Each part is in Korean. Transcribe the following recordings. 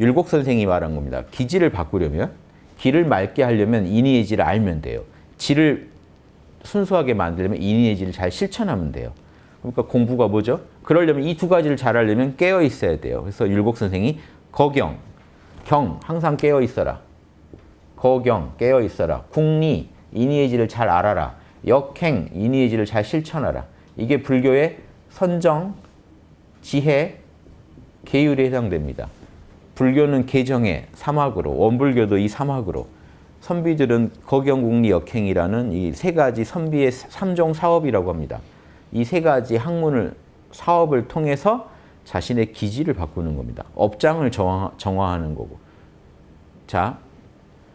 율곡 선생이 말한 겁니다. 기질을 바꾸려면 기를 맑게 하려면 질을 알면 돼요. 질을 순수하게 만들려면 질을 잘 실천하면 돼요. 그러니까 공부가 뭐죠? 그러려면 이 두 가지를 잘 하려면 깨어 있어야 돼요. 그래서 율곡 선생이 거경, 경 항상 깨어 있어라. 거경 깨어 있어라. 국리 질을 잘 알아라. 역행 질을 잘 실천하라. 이게 불교의 선정, 지혜, 계율에 해당됩니다. 불교는 개정의 사막으로, 원불교도 이 사막으로, 선비들은 거경국리 역행이라는 이 세 가지 선비의 삼종 사업이라고 합니다. 이 세 가지 학문을 사업을 통해서 자신의 기질을 바꾸는 겁니다. 업장을 정화, 정화하는 거고. 자,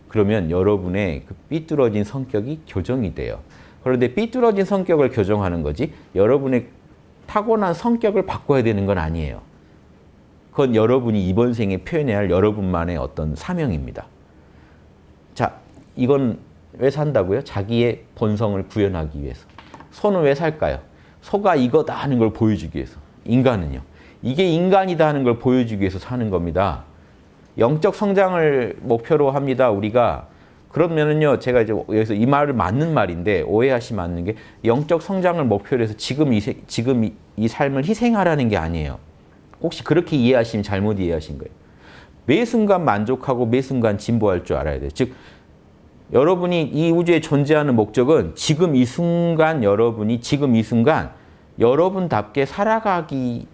그러면 여러분의 그 삐뚤어진 성격이 교정이 돼요. 그런데 삐뚤어진 성격을 교정하는 거지 여러분의 타고난 성격을 바꿔야 되는 건 아니에요. 그건 여러분이 이번 생에 표현해야 할 여러분만의 어떤 사명입니다. 자, 이건 왜 산다고요? 자기의 본성을 구현하기 위해서. 소는 왜 살까요? 소가 이거다 하는 걸 보여주기 위해서. 인간은요. 이게 인간이다 하는 걸 보여주기 위해서 사는 겁니다. 영적 성장을 목표로 합니다. 우리가 그러면은요, 제가 이제 여기서 이 말을 맞는 말인데 오해하시면 안 되는 게 영적 성장을 목표로 해서 지금 이 세- 지금 이, 이 삶을 희생하라는 게 아니에요. 혹시 그렇게 이해하시면 잘못 이해하신 거예요. 매 순간 만족하고 매 순간 진보할 줄 알아야 돼요. 즉 여러분이 이 우주에 존재하는 목적은 지금 이 순간 여러분이 지금 이 순간 여러분답게 살아가기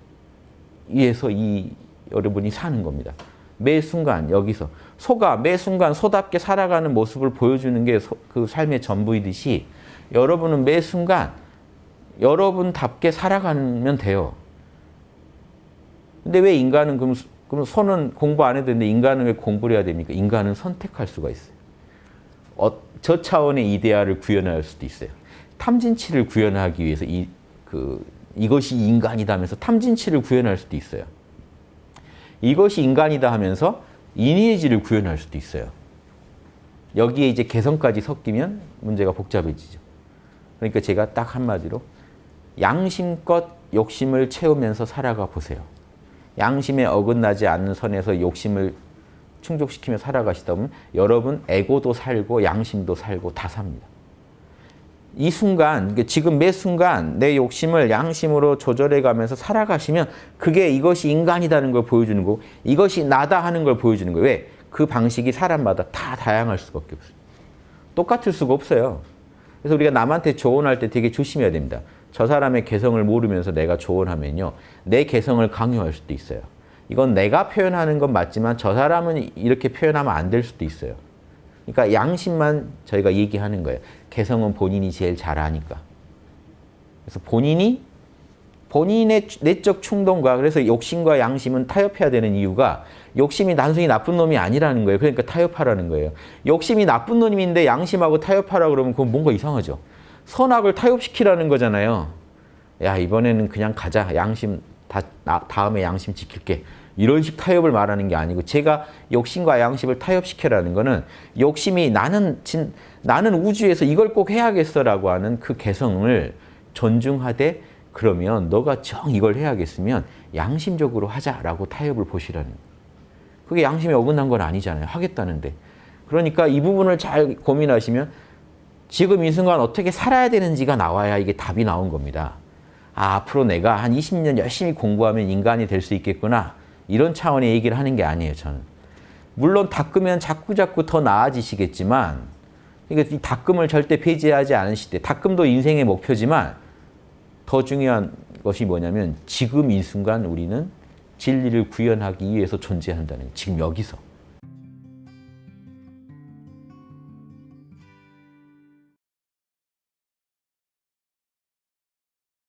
위해서 이 여러분이 사는 겁니다. 매 순간 여기서 소가 매 순간 소답게 살아가는 모습을 보여주는 게 그 삶의 전부이듯이 여러분은 매 순간 여러분답게 살아가면 돼요. 근데 왜 인간은 그럼, 그럼 소는 공부 안 해도 되는데 인간은 왜 공부를 해야 됩니까? 인간은 선택할 수가 있어요. 어, 저 차원의 이데아를 구현할 수도 있어요. 탐진치를 구현하기 위해서 이, 그, 이것이 인간이다 하면서 탐진치를 구현할 수도 있어요. 이것이 인간이다 하면서 인의의지를 구현할 수도 있어요. 여기에 이제 개성까지 섞이면 문제가 복잡해지죠. 그러니까 제가 딱 한마디로 양심껏 욕심을 채우면서 살아가 보세요. 양심에 어긋나지 않는 선에서 욕심을 충족시키며 살아가시다 보면 여러분 에고도 살고 양심도 살고 다 삽니다. 이 순간, 그러니까 지금 매 순간 내 욕심을 양심으로 조절해 가면서 살아가시면 그게 이것이 인간이라는 걸 보여주는 거고 이것이 나다 하는 걸 보여주는 거예요. 왜? 그 방식이 사람마다 다 다양할 수밖에 없어요. 똑같을 수가 없어요. 그래서 우리가 남한테 조언할 때 되게 조심해야 됩니다. 저 사람의 개성을 모르면서 내가 조언하면요. 내 개성을 강요할 수도 있어요. 이건 내가 표현하는 건 맞지만 저 사람은 이렇게 표현하면 안 될 수도 있어요. 그러니까 양심만 저희가 얘기하는 거예요. 개성은 본인이 제일 잘 아니까. 그래서 본인이 본인의 내적 충동과 그래서 욕심과 양심은 타협해야 되는 이유가 욕심이 단순히 나쁜 놈이 아니라는 거예요. 그러니까 타협하라는 거예요. 욕심이 나쁜 놈인데 양심하고 타협하라 그러면 그건 뭔가 이상하죠. 선악을 타협시키라는 거잖아요. 야 이번에는 그냥 가자. 양심 다 나, 다음에 양심 지킬게. 이런 식 타협을 말하는 게 아니고 제가 욕심과 양심을 타협시켜라는 거는 욕심이 나는 진, 나는 우주에서 이걸 꼭 해야겠어라고 하는 그 개성을 존중하되 그러면 너가 정 이걸 해야겠으면 양심적으로 하자라고 타협을 보시라는 거예요. 그게 양심에 어긋난 건 아니잖아요. 하겠다는데. 그러니까 이 부분을 잘 고민하시면 지금 이 순간 어떻게 살아야 되는지가 나와야 이게 답이 나온 겁니다. 아, 앞으로 내가 한 20년 열심히 공부하면 인간이 될 수 있겠구나. 이런 차원의 얘기를 하는 게 아니에요, 저는. 물론 닦으면 자꾸자꾸 더 나아지시겠지만, 그러니까 이 닦음을 절대 폐지하지 않으실 때, 닦음도 인생의 목표지만, 더 중요한 것이 뭐냐면, 지금 이 순간 우리는 진리를 구현하기 위해서 존재한다는. 지금 여기서.